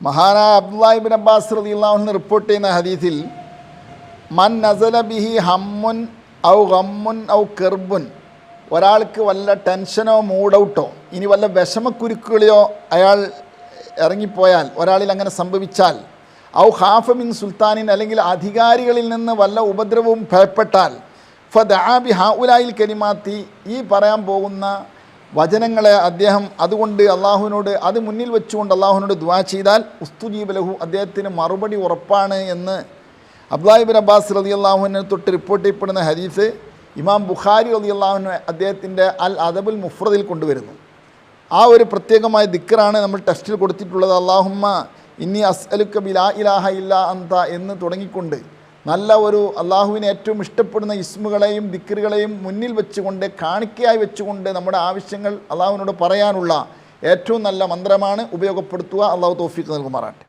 മഹാനായ അബ്ദുല്ലാഹിബിൻ അബ്ബാസ് റളിയല്ലാഹു റിപ്പോർട്ട് ചെയ്യുന്ന ഹദീസിൽ മൻ നസല ബിഹി ഹമ്മുൻ ഔ ഗമ്മുൻ ഔ കെർബുൻ ഒരാൾക്ക് വല്ല ടെൻഷനോ മൂഡൗട്ടോ ഇനി വല്ല വിഷമക്കുരുക്കുകളെയോ അയാൾ ഇറങ്ങിപ്പോയാൽ ഒരാളിൽ അങ്ങനെ സംഭവിച്ചാൽ ഔ ഹാഫ മിൻ സുൽത്താനിൻ അല്ലെങ്കിൽ അധികാരികളിൽ നിന്ന് വല്ല ഉപദ്രവവും ഭയപ്പെട്ടാൽ ഫദാബി ഹാഉലായിൽ കലിമാത്തി ഈ പറയാൻ പോകുന്ന വചനങ്ങളെ അദ്ദേഹം അതുകൊണ്ട് അള്ളാഹുവിനോട് അത് മുന്നിൽ വെച്ചുകൊണ്ട് അള്ളാഹുവിനോട് ദ്വാ ചെയ്താൽ ഉസ്തുജീബ് ലഹു അദ്ദേഹത്തിന് മറുപടി ഉറപ്പാണ് എന്ന് അബ്ദാഹിബിൻ അബ്ബാസ് റതി അള്ളാഹുവിനെ തൊട്ട് റിപ്പോർട്ട് ചെയ്യപ്പെടുന്ന ഹദീസ് ഇമാം ബുഖാരി റതി അള്ളാഹുവിന് അദ്ദേഹത്തിന്റെ അൽ അദബുൽ മുഫ്രദിൽ കൊണ്ടുവരുന്നു. ആ ഒരു പ്രത്യേകമായ ദിക്കറാണ് നമ്മൾ ടെസ്റ്റിൽ കൊടുത്തിട്ടുള്ളത്. അള്ളാഹുമ്മ ഇന്നി അസ്അലുക്ക ബിലാ ഇലാഹ ഇല്ല അന്ത എന്ന് തുടങ്ങിക്കൊണ്ട് നല്ല ഒരു അള്ളാഹുവിനെ ഏറ്റവും ഇഷ്ടപ്പെടുന്ന ഇസ്മുകളെയും ദിക്കറുകളെയും മുന്നിൽ വെച്ചുകൊണ്ട് കാണിക്കയായി വെച്ചുകൊണ്ട് നമ്മുടെ ആവശ്യങ്ങൾ അള്ളാഹുവിനോട് പറയാനുള്ള ഏറ്റവും നല്ല മന്ത്രമാണ് ഉപയോഗപ്പെടുത്തുക. അള്ളാഹു തോഫിക്ക് നൽകുമാറാട്ടെ